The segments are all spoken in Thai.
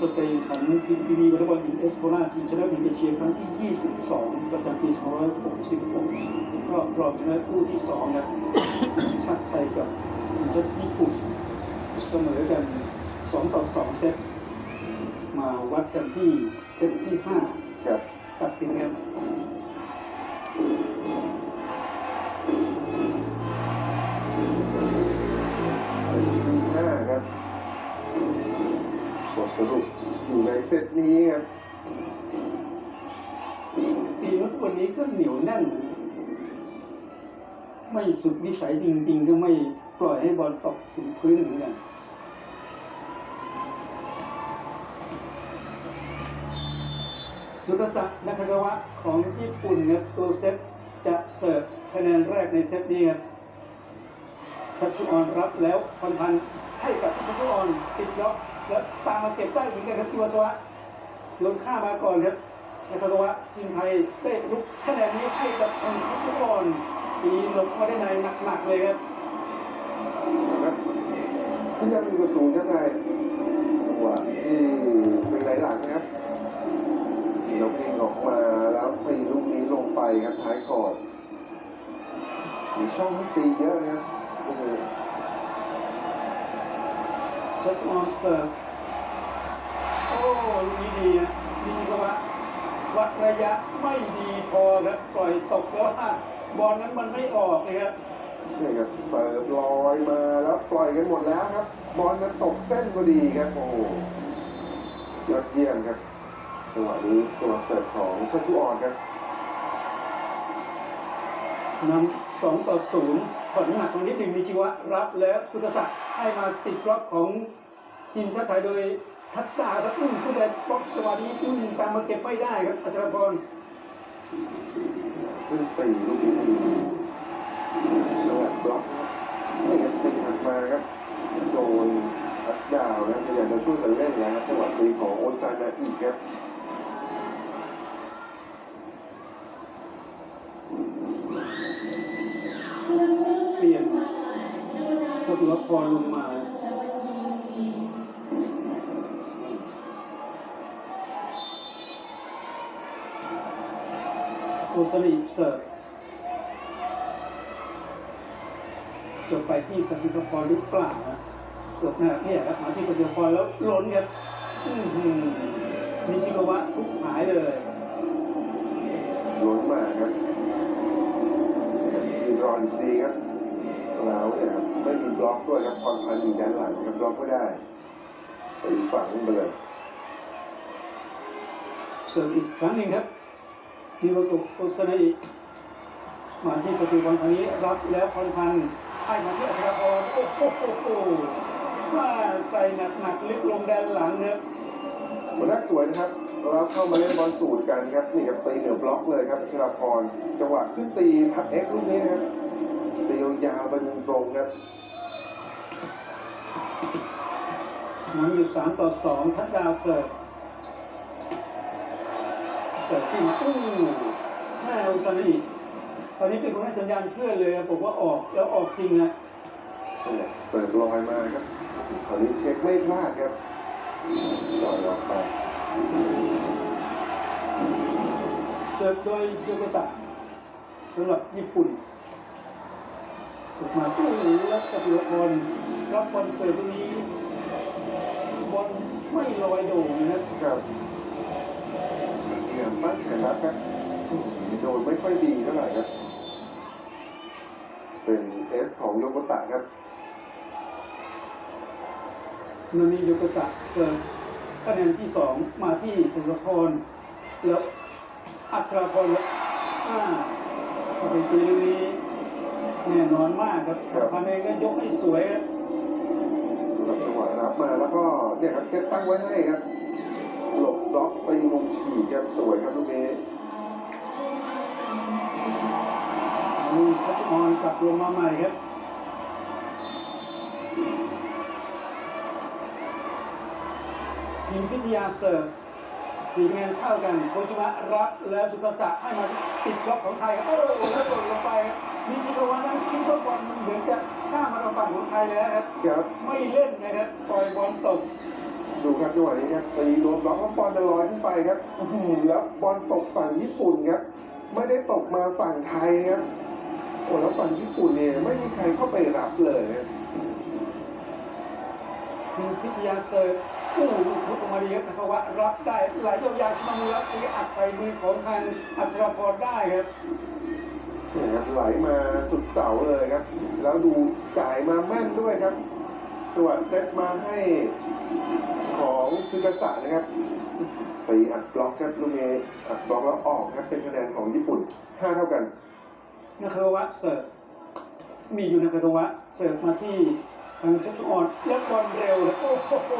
สดในขันพีทีวีวอลเลย์บอลหญิงเอสโคราทีมชนะแห่งเอเชียครั้งที่ 22 ประจำปี2566รอบรองชนะคู่ที่2นะชาติไทยกับทีมชาติญี่ปุ่นเสมอกัน2ต่อ2เซตมาวัดกันที่เซตที่ครับ5ตัดสินกัน ทสรุปอยู่ในเซตนี้ครับปีนุษวันนี้ก็เหนียวแน่น ไม่สุดวิสัยจริง ๆ ก็ไม่ปล่อยให้บอลตกถึงพื้นเหมือนกันสุทศักดิ์นักกวะของญี่ปุ่นครับตัวเซตจะเสิร์ฟคะแนนแรกในเซตนี้ครับชัชชุออนรับแล้วพันพันให้กับชัชชุออนติดล็อก แล้วตามมาเก็บได้เหมือนกันครับจิวสวะโยนข้ามาก่อนครับนักกวะทีมไทยได้ลุกคะแนนนี้ให้กับทางชัชชุออนตีหลบมาได้ในหนักๆเลยครับครับขึ้นนำหนึ่งต่อศูนย์ครับนายจังหวะที่เป็นไหลหลังนะครับยกเองออกมาแล้วตีลูกนี้ลงไปครับท้ายคอร์ดมีช่องให้ตีเยอะนะครับลูกนี้ ชัชชุออนเสิร์ฟโอ้ลูกนี้ดีนะดีกว่าวัดระยะไม่ดีพอครับปล่อยตกแล้วว่าบอลนั้นมันไม่ออกเลยครับนี่ครับเสิร์ฟลอยมาแล้วปล่อยกันหมดแล้วครับ บอลมันตกเส้นพอดีครับโอ้ยอดเยี่ยมครับจังหวะนี้จังหวะเสิร์ฟของชัชชุออนครับ นำสองต่อศูนย์ผ่อนหนักมานิดหนึ่งมีชีวะรับแล้วสุทศักดิ์ให้มาติดบล็อกของทีมชาติไทยโดยทัดดาครับอุ้มขึ้นไปบล็อกจังหวะนี้อุ้มตามมาเก็บไม่ได้ครับอัชรพรขึ้นตีลูกนี้ดีสลับบล็อกครับนี่ครับตีหักมาครับโดนทัชดาวนะพยายามจะช่วยกันเล่นแล้วครับจังหวะตีของโอซานาอีกครับ พรลงมาโอสลีปเสิร์ฟจบไปที่สสิรพรหรือเปล่านะเสิร์ฟหน้าเนี่ยครับมาที่สสิรพรแล้วล้นครับมีชิโกวะทุกหายเลยล้นมาครับนี่ครับยืนรออยู่ดีครับแล้วเนี่ยครับ ไม่มีบล็อกด้วยครับพรพันธ์อยู่ด้านหลังครับบล็อกไม่ได้ตีฝังไปเลยเสิร์ฟอีกครั้งหนึ่งครับนิโรโตะโอซานาอิมาที่สสิรพรทางนี้รับแล้วพรพันธ์ให้มาที่อัชรพรโอ้โหโอ้โหว่าใส่หนักหนักๆลึกลงด้านหลังครับหัวหน้าสวยนะครับแล้วเข้ามาเล่นบอลสูตรกันครับนี่ครับตีเหนือบล็อกเลยครับชลาพรจังหวะขึ้นตีพักเอ็กซ์ลูกนี้นะครับตียาวๆไปตรงๆครับ นำอยู่สามต่อสองทัดดาวเสิร์ฟเสิร์ฟจริงตู้แม่อุซานาอิคราวนี้เป็นคนให้สัญญาณเพื่อนเลยครับบอกว่าออกแล้วออกจริงนะนี่แหละเสิร์ฟลอยมาครับคราวนี้เช็คไม่พลาดครับลอยออกไปเสิร์ฟโดยโยโกตะสำหรับญี่ปุ่นสุดมาตู้รับสสิรพรรับบอลเสิร์ฟตรงนี้บอล ไม่ลอยโด่งนะครับครับพยายามปั้นแขนรับครับโดนไม่ค่อยดีเท่าไหร่ครับ เป็นเอสของโยโกตะครับโนนิโยกตะเสิร์ฟคะแนนที่สองมาที่สุรพรแล้วอัตราพรแล้วอ่าเข้าไปตีลูกนี้แน่นอนมากครับครับพันเองก็ยกให้สวยครับ กับจังหวะรับมาแล้วก็เนี่ยครับเซตตั้งไว้ให้ครับ หลบล็อกไปมุมฉีกครับสวยครับลูกนี้ลูกชัชออนกลับลงมาใหม่ครับทีมพิทยาเสิร์ฟสีคะแนนเท่ากันโคจุมะรับและสุภศักดิ์ให้มาติดบล็อกของไทยครับโอ้โหแล้วกดลงไปครับ มีชิโกวะนั้นคิดว่าบอลมันเหมือนจะข้ามมาทางฝั่งของไทยแล้วครับครับไม่เล่นนะครับปล่อยบอลตก ดูครับจังหวะนี้ครับตีโดนบล็อกแล้วบอลลอยขึ้นไปครับอื้อหือแล้วบอลตกฝั่งญี่ปุ่นครับ ไม่ได้ตกมาฝั่งไทยนะครับโอ้แล้วฝั่งญี่ปุ่นเนี่ยไม่มีใครเข้าไปรับเลยนะครับทีมพิทยาเสิร์ฟกู้ลูกลุกออกมาดีครับนะครับว่ารับได้ไหลยาวๆชิมามุระตีอัดใส่มือของทางอัชราพรได้ครับเนี่ยครับไหลมาสุดเสาเลยครับ แล้วดูจ่ายมาแม่นด้วยครับจังหวะเซตมาให้ของซึกาสะนะครับตีอัดบล็อกครับลูกนี้อัดบล็อกแล้วออกครับเป็นคะแนนของญี่ปุ่น 5 เท่ากันนาคารวะเสิร์ฟมีอยู่นาคารวะเสิร์ฟมาที่ทางชัชออนแล้วบอลเร็วครับโอ้โห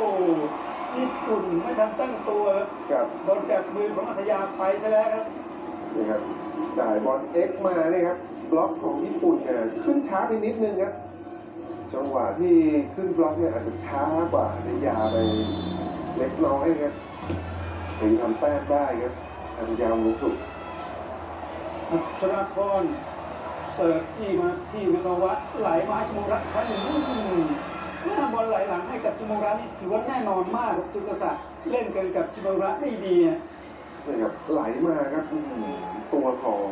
ญี่ปุ่นไม่ทันตั้งตัวครับกับบอลจากมือของอัธยาไปซะแล้วครับ นี่ครับจ่ายบอลเอ็กมาเนี่ยครับบล็อกของญี่ปุ่นเนี่ยขึ้นช้าไปนิดนึงครับจังหวะที่ขึ้นบล็อกเนี่ยอาจจะช้ากว่าอัธยาไปเล็กน้อยครับถึงทำแต้มได้ครับอัธยาลงสุดอัชราพรเสิร์ฟที่มาที่นาคารวะไหลมาให้ชมรัตครั้งหนึ่งอื้อหือหน้าบอลไหลหลังให้กับชมรัตนี่ถือว่าแน่นอนมากครับสุกษัตริย์เล่นกันกับชมรัตไม่ดี นะครับไหลมาครับอื้อหือตัวของ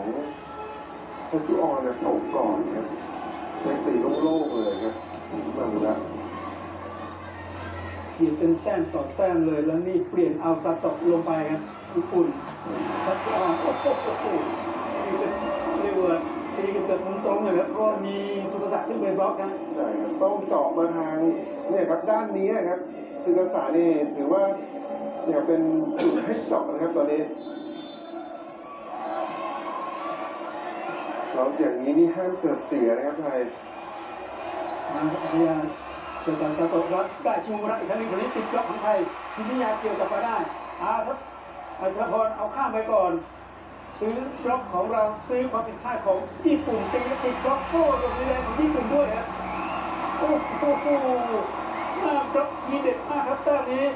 ซาจูออนเนี่ยตกก่อนครับไปตีโล่งๆเลยครับสุมามุระเปลี่ยนเป็นแต้มต่อแต้มเลยแล้วนี่เปลี่ยนเอาซาโตะลงไปครับญี่ปุ่นชัดจอนโอ้โหโอ้โหนี่จะเรียกว่าตีกันเกือบมุมตรงเลยครับเพราะว่ามีสุภศักดิ์ขึ้นไปบล็อกนะใช่ครับต้องเจาะมาทางเนี่ยครับด้านนี้ครับซึกาสานี่ถือว่า เนี่ยเป็นจุดให้เจาะนะครับตอนนี้แล้วอย่างนี้นี่ห้ามเสิร์ฟเสียนะครับไทยทางพัทยาเสิร์ฟจากซาโตะรับได้ชิมุระอีกครั้งหนึงคนนี้ติดบล็อกของไทยทีนี้ยาเกี่ยวกลับมาได้อาครับอัชพรเอาข้ามไปก่อน ซื้อบล็อกของเราซื้อความผิดพลาดของญี่ปุ่นตีติดบล็อกโก้ตรงนี้แรงของญี่ปุ่นด้วยครับโอ้โหหน้าบล็อกทีเด็ดมากครับต้มนี้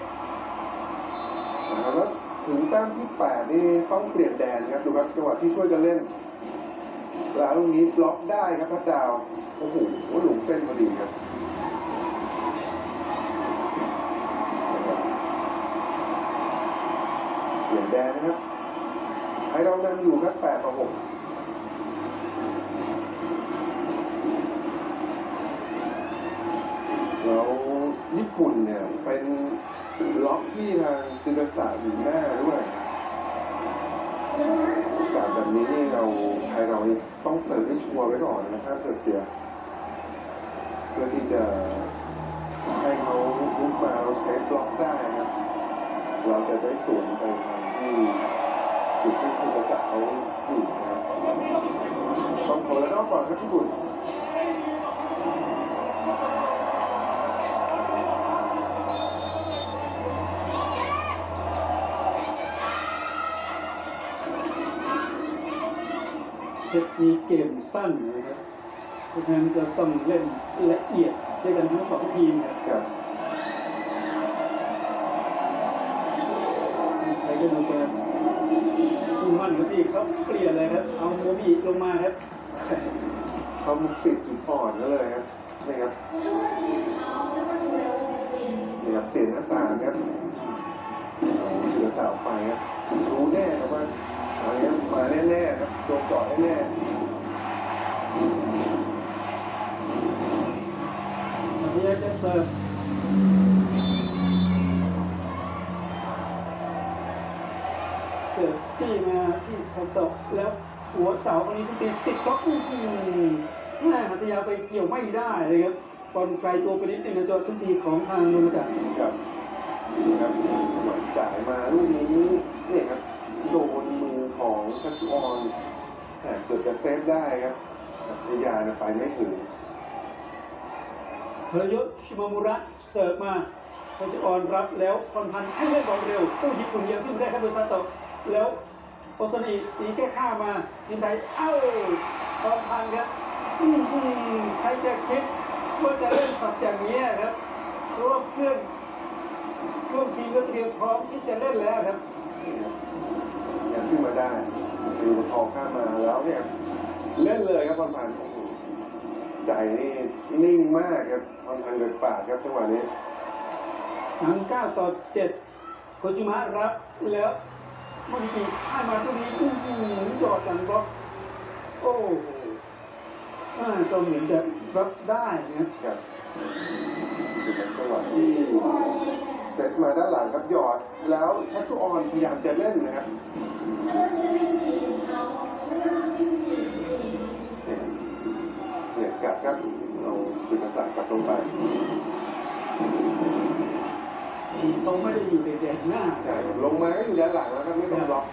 แล้วถึงแต้มที่ 8 นี่ต้องเปลี่ยนแดนครับดูครับจังหวะที่ช่วยกันเล่น แล้วลูกนี้บล็อกได้ครับพัดดาว โอ้โหหลงเส้นพอดีครับนะครับเปลี่ยนแดนนะครับไทยเรานำอยู่ครับ8ต่อ6แล้วญี่ปุ่นเนี่ยเป็น ล็อกที่ทางซึกาสะอยู่หน้าด้วยครับโอกาสแบบนี้นี่เราไทยเรานี่ต้องเสิร์ฟให้ชัวร์ไว้ก่อนนะครับห้ามเสิร์ฟเสีย เพื่อที่จะให้เขาลุกมาเราเซฟบล็อกได้นะครับ เราจะได้สูงไปทางที่จุดที่ซึกาสะเขาอยู่นะครับต้องขอแล้วนอกก่อนครับญี่ปุ่น เซตนี้เกมสั้นนะครับ เพราะฉะนั้นก็ต้องเล่นละเอียดด้วยกันทั้งสองทีมครับครับทีมไทยก็ดูจะมุ่งมั่นครับพี่เขาเปลี่ยนเลยครับ เอาโมบิลงมาครับเขาปิดจุดอ่อนก็เลยครับนี่ครับนี่ครับเปลี่ยนหน้าสามครับเอาเสือสาวไปครับรู้แน่ครับว่า คราวนี้มาแน่ๆครับโดนเจาะแน่อาเทียจะเสิร์ฟเสิร์ฟจี้มาที่สโตะแล้วหัวเสาคนนี้ทุกทีติดบล็อกอื้อหือแม่หัตยาไปเกี่ยวไม่ได้เลยครับบอลไกลตัวไปนิดนึงนะตัวทุกทีของทางโนนากะครับนี่ครับจังหวะจ่ายมาลูกนี้เนี่ยครับโดนมือของ ชัชชุออนแต่เกือบจะเซฟได้ครับแต่พยานไปไม่ถึงพลยศชิมามุระเสิร์ฟมาชัชออนรับแล้วพรพันธ์ให้เล่นบอลเร็วผู้ญี่ปุ่นยังขึ้นไม่ได้ครับโดยซาโตะแล้วโอซานิตีแก้ข้ามาทีมไทยเอ้าพรพันธ์ครับใครจะคิดว่าจะเล่นช็อตอย่างนี้ครับเพราะว่าเพื่อนร่วมทีมก็เตรียมพร้อมที่จะเล่นแล้วครับ ขึ้นมาได้ตีประคองข้ามมาแล้วเนี่ยเล่นเลยครับพรพันธ์โอ้โหใจนี่นิ่งมากครับพรพันธ์เกิดปาดครับจังหวะนี้ทั้ง9ต่อ7โคจิมะรับแล้วมันกีให้มาตรงนี้อื้อหือยอดหลังบล็อกโอ้โหอ่าก็เหมือนจะรับได้นะครับครับดูครับจังหวะที่ เซตมาด้านหลังครับหยอด แล้วชัชชุออนพยายามจะเล่นนะครับเนี่ยเนี่ยกลับครับเอาสุนทรศักดิ์กลับลงไปทีมเขาไม่ได้อยู่ในแดนหน้าใช่ครับลงมาก็อยู่ด้านหลังแล้วครับไม่ต้องบล็อก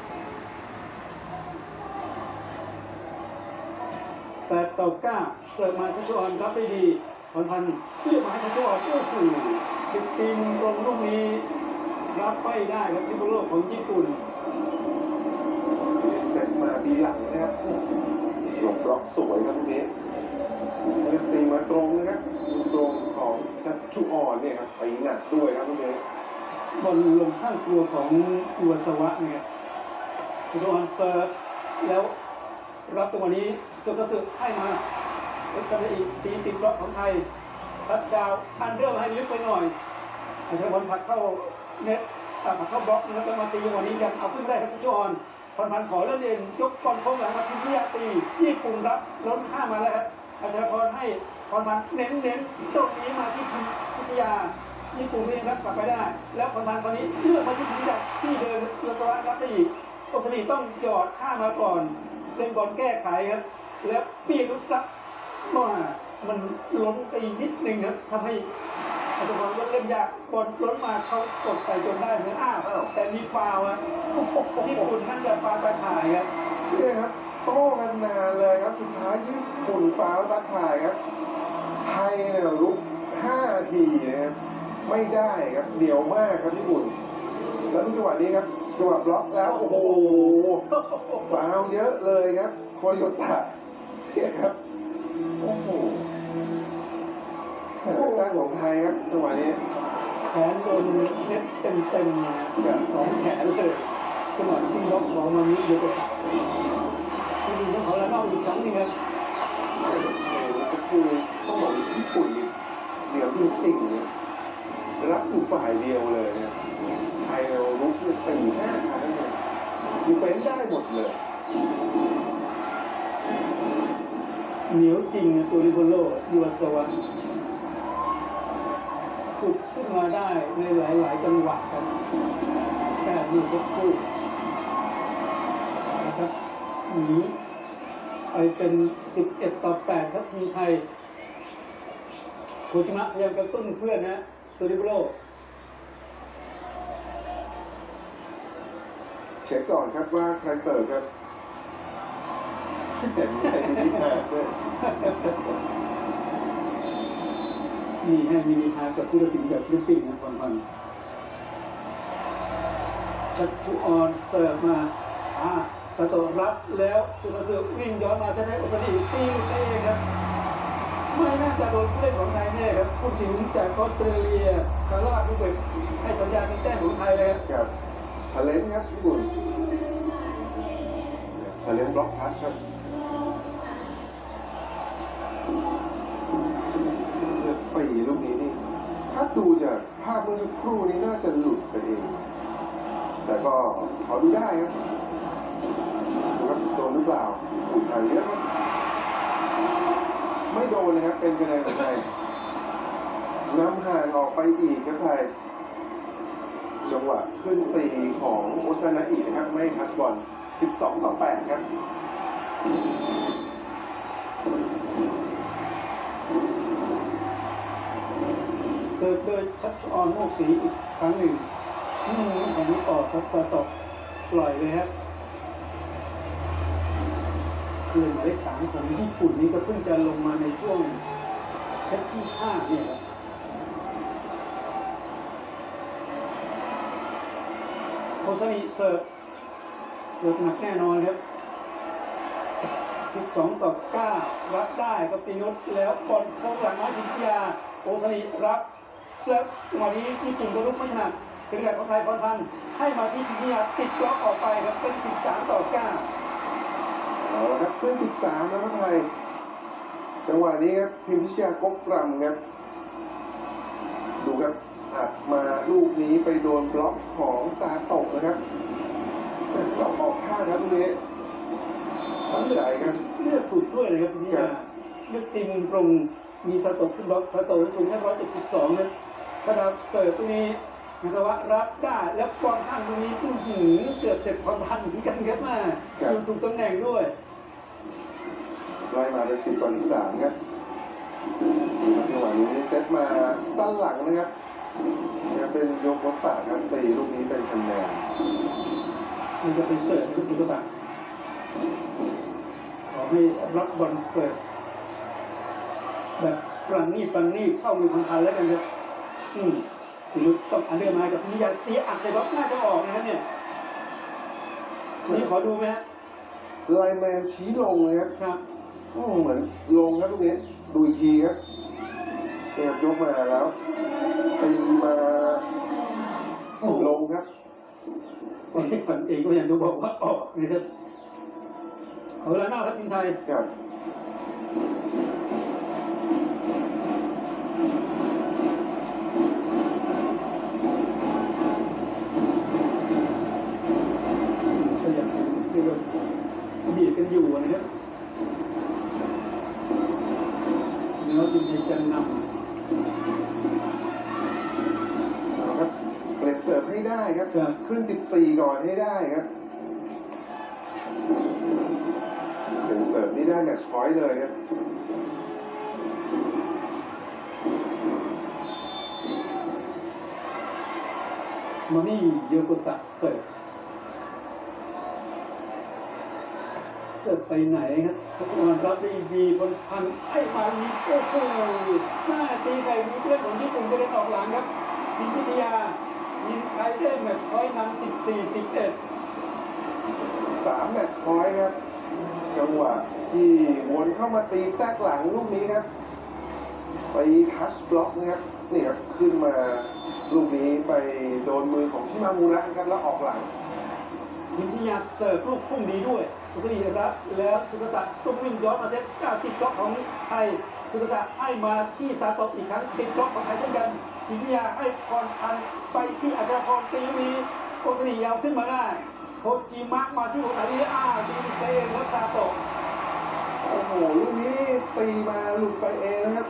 8ต่อ9เสิร์ฟมาชัชวอนรับได้ดีพรพันธ์เลือกมาให้ชัชวอนโอ้โห ติดตีมุมตรงลูกนี้ รับไม่ได้ครับลิเบโรของญี่ปุ่นนี่เซตมาดีหลังนะครับหลบบล็อกสวยครับลูกนี้เลือกตีมาตรงนะครับลูกตรงของชัชชุออนเนี่ยครับตีหนักด้วยครับลูกนี้บอลลงข้างตัวของอิวาสวะนะครับชัชวอนเสิร์ฟแล้วรับตรงวันนี้เสิร์ฟกระสือให้มาเอ็กซ์อีกตีติดบล็อกของไทย ทัดดาวอันเดอร์ให้ลึกไปหน่อยอาชญบอลผลักเข้าเน็ตอะผลักเข้าบล็อกนะครับแล้วมาตีวันนี้ยังเอาขึ้นไม่ได้ครับชัชวอนพรพันขอเล่นเองยกบอลโค้งหลังมาทิ้งที่ยาตีญี่ปุ่นรับล้นข้ามาแล้วครับอาชพรให้พรพันเน้นเน้นตรงนี้มาที่พิชยาญี่ปุ่นเองครับกลับไปได้ แล้วพรพันตอนนี้เลือกมาที่ผมจาที่เดินเรือสวัสดิ์รับได้อีกโอสนีต้องหยอดข้ามมาก่อนเล่นบอลแก้ไขครับแล้วปีกลุกรับมา มันล้นไปนิดนึงครับทำให้อาจจะบอกว่าเล่นยากบอลล้นมาเขากดไปจนได้เหมือนอ้าวแต่มีฟาวล์อะญี่ปุ่นนั่นจะฟาวล์ตาข่ายครับเนี่ยครับโต้กันนานเลยครับสุดท้ายญี่ปุ่นฟ้าวตาข่ายครับไทยเนี่ยลุก5ทีนะครับไม่ได้ครับเหนียวมากครับญี่ปุ่น แล้วดูจังหวะนี้ครับจังหวะบล็อกแล้วโอ้โหฟาวเยอะเลยครับโคโยตะเนี่ยครับ แต่ตั้งของไทยครับจังหวะนี้แขนโดนเน็ตเต็มๆนะครับสองแขนเลยจังหวะที่ล็อกของมันนี้เยอะกว่าที่ดูต้องขอแล้วนอกอีกครั้งหนึงครับในสักครู่นี้ต้องบอกว่าญี่ปุ่นนี่เหนียวจริงๆเนี่ยรับอยู่ฝ่ายเดียวเลยเนี่ยไทยเราลุกเนี่ยสี่ห้าครั้งเนี่ยดีเฟนซ์ได้หมดเลยเหนียวจริงนะตัวริโบโลยูวาสวะขุดขึ้นมา ได้ในหลาย ๆ จังหวะครับแต่ดูสักครู่นะครับหนีไปเป็น 11 ต่อ8ครับทีมไทยโคจิมะพยายามกระตุ้นเพื่อนนะตัวริบโลเช็คก่อนครับว่าใครเสิร์ฟครับแต่มีใครมีที่มาด้วย มีให้มินิฮาร์กับผู้ตัดสินจากฟิลิปปินส์นะพรพันธ์ชัชชุออนเสิร์ฟมาอ่าสโตะรับแล้วสุนทรสือวิ่งย้อนมาเซนให้อุสนีตีหลุดไปเองครับไม่น่าจะโดนผู้เล่นของไทยแน่ครับผู้สินจากออสเตรเลียคาร่าผู้เบกให้สัญญาณเป็นแต้มของไทยเลยครับกับชาเลนจ์ครับญี่ปุ่นชาเลนจ์บล็อกพัชครับ เลือกปีลูกนี้นี่ ถ้าดูจากภาพเมื่อสักครู่นี้น่าจะหลุดไปเอง แต่ก็ขอดูได้ครับดูครับโดนหรือเปล่าอุ่นห่างเยอะครับไม่โดนนะครับ เป็นคะแนนของไทยนำห่างออกไปอีกครับไทยจังหวะขึ้นตีของโอซานาอินะครับ ไม่ทัชบอล 12 ต่อ 8 ครับ เซิร์ฟโดยชัชออนโมกศรีอีกครั้งหนึ่งอืมอันนี้ออกครับสตอกปล่อยเลยครับเพื่อนหมายเลขสามของญี่ปุ่นนี้ก็เพิ่งจะลงมาในช่วงเซตที่ห้าเนี่ยครับโคซานิเสิร์ฟเสิร์ฟหนักแน่นอนครับ12ต่อ9รับได้ก็ปีนุชแล้วบอลเข้าหลังมาถึงยา โอซานิรับแล้วจังหวะนี้ญี่ปุ่นก็ลุกไม่ถนัดเป็นการของไทยพรพันธ์ให้มาที่พิยาติดบล็อกออกไปครับเป็น 13 ต่อ 9เอาละครับขึ้น 13 แล้วครับไทยจังหวะนี้ครับพิมพิชยากกกรำครับ ดูครับอัดมาลูกนี้ไปโดนบล็อกของซาโตะนะครับเอ้ยบล็อกออกข้างครับลูกนี้สนใจครับ เลือกถูกด้วยเลยครับพิยาเลือกตีมุมตรง มีสตกขึ้นบล็อกสตกสูงแค่ร้อยเจ็ดสิบสองครับกระดับเสิร์ฟตรงนี้นะครับว่ารับได้แล้วบอลข้างตรงนี้อื้อหือเกือบเสร็จความพันเหมือนกันครับมาดูถูกตำแหน่งด้วยไล่มาเป็น10ต่อ13ครับดูครับจังหวะนี้นี่เซตมาสั้นหลังนะครับนะครับเป็นโยโกตะครับตีลูกนี้เป็นคะแนนมันจะเป็นเสิร์ฟลูกนี้ก็ตามขอให้รับบอลเสิร์ฟ แบบปรันนี่ปรันนี่เข้ามือพันพันแล้วกันครับอืมพี่นุชต้องอันเดอร์มากับนิยาตีอัดใส่บล็อกน่าจะออกนะครับเนี่ยนี่ขอดูไหมฮะไลน์แมนชี้ลงเลยครับครับอืมเหมือนลงครับลูกนี้ดูอีกทีครับเนี่ยครับยกมาแล้วตีมาโอ้โหลงครับคนที่ฝันเองก็ยังจะบอกว่าออกนะครับขอเวลานอกครับทีมไทยครับ บีบกันอยู่นะครับแล้วทีมไทยจะนเอาครับเปลี่ยนเสิร์ฟให้ได้ครับำครับ ขึ้น 14 ก่อนให้ได้ครับเป็นเสิร์ฟนี่ได้แมตช์พอยต์เลยครับ มานี่โยโกตะเสิร์ฟ สิร์ฟไปไหนครับชัชวานรับได้ดีบนพันไอ้มาลีโอ้โหหน้าตีใส่มือเพื่อนของญี่ปุ่นก็เดินออกหลังครับทีมพิทยาทีมไทยได้แมตช์พอยต์นำ14 11 3แมตช์พอยต์ครับ จังหวะที่วนเข้ามาตีแซกหลังลูกนี้ครับตีทัชบล็อกนะครับนี่ครับขึ้นมาลูกนี้ไปโดนมือของชิมามูระนะครับแล้วออกหลัง วิทยาเสิร์ฟลูกพุ่งดีด้วยอุศนีรับแล้วสุภศักดิ์ตุ้มวิ่งย้อนมาเซตก้าวติดบล็อกของไทยสุภศักดิ์ให้มาที่ซาโตะอีกครั้งติดบล็อกของไทยเช่นกันวิทยาให้พรพันไปที่อาชาพรตีมีโอสนียาวขึ้นมาได้โคจิมะมาที่โอสานีอ้าวดีไปเองครับซาโตะโอ้โหลูกนี้ตีมาหลุดไปเองนะครับ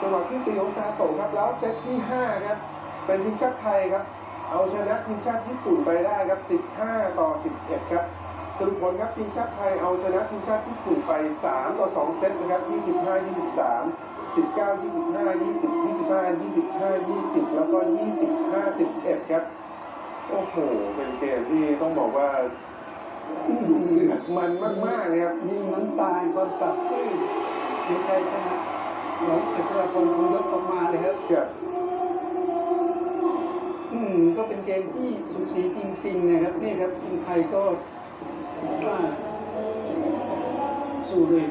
จังหวะขึ้นตีของซาโตะครับแล้วเซตที่ 5 ครับ เป็นทีมชาติไทยครับ เอาชนะทีมชาติญี่ปุ่นไปได้ครับ 15 ต่อ 11 ครับ สรุปผลครับทีมชาติไทยเอาชนะทีมชาติญี่ปุ่นไป 3 ต่อ 2 เซตนะครับ 25 23 19 25 20 25 25 20 แล้วก็25 11ครับ โอ้โห เป็นเกมที่ต้องบอกว่าดุเดือดมันมากๆเลยครับ มีน้ำตาก่อนปรับปลื้มในชัยชนะของอัชราพรคงยกออกมาเลยครับครับ อืมก็เป็นเกมที่สูสีจริงๆนะครับนี่ครับทีมไทยก็ว่าสู้ด้วย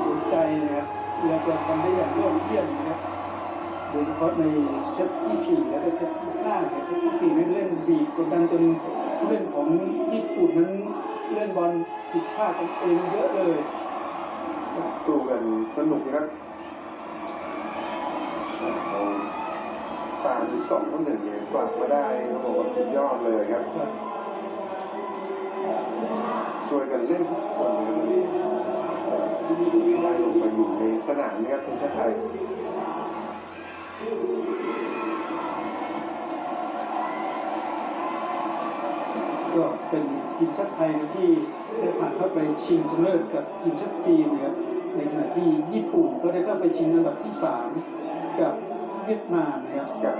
หัวใจนะครับแล้วก็ทำได้อย่างยอดเยี่ยมนะครับโดยเฉพาะในเซตที่ 4 และก็เซตที่5เซตที่4นั้นเล่นบีบกดดันจนผู้เล่นของญี่ปุ่นนั้นเล่นบอลผิดพลาดกันเองเยอะเลย สู้กันสนุกนะครับเขา ตามไปสองต่อหนึ่งเนี่ยกลับมาได้เขาบอกว่าสุดยอดเลยครับครับช่วยกันเล่นทุกคนนะครับวันนี้ไล่ลงไปอยู่ในสนามนะครับทีมชาติไทยก็เป็นทีมชาติไทยที่ได้ผ่านเข้าไปชิงชนะเลิศกับทีมชาติจีนนะครับในขณะที่ญี่ปุ่นก็ได้เข้าไปชิงอันดับที่ 3 กับ เวียดนามนะครับ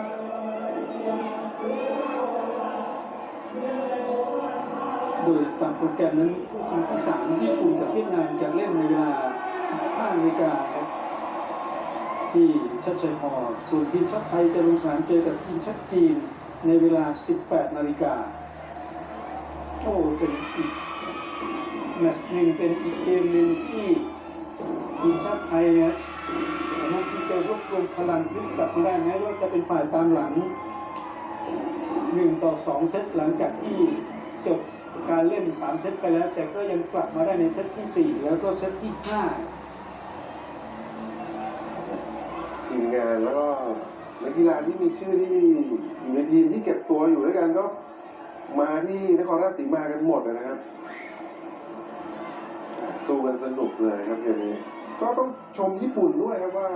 โดยตามโปรแกรมนั้นคู่ชิงที่3ญี่ปุ่นกับเวียดนามจะเล่นในเวลา15นาฬิกาครับที่ชัดชัยพอส่วนทีมชาติไทยจะลงสนามเจอกับทีมชาติจีนในเวลา 18 นาฬิกาโอ้เป็นอีกแมตช์หนึ่งเป็นอีกเกมหนึ่งที่ทีมชาติไทยเนี่ย สามารถที่จะรวบรวมพลังพลิกกลับมาได้แม้ว่าจะเป็นฝ่ายตามหลัง1ต่อ2เซตหลังจากที่จบการเล่น3เซตไปแล้ว แต่ก็ยังกลับมาได้ในเซตที่4แล้วก็เซตที่5ทีมงานแล้วก็นักกีฬาที่มีชื่อที่อยู่ในทีมที่เก็บตัวอยู่ด้วยกันก็มาที่นครราชสีมากันหมดนะครับสู้กันสนุกเลยครับเกมนี้ ก็ต้องชมญี่ปุ่นด้วยครับว่า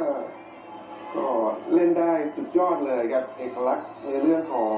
ก็เล่นได้สุดยอดเลยครับเอกลักษณ์ในเรื่องของ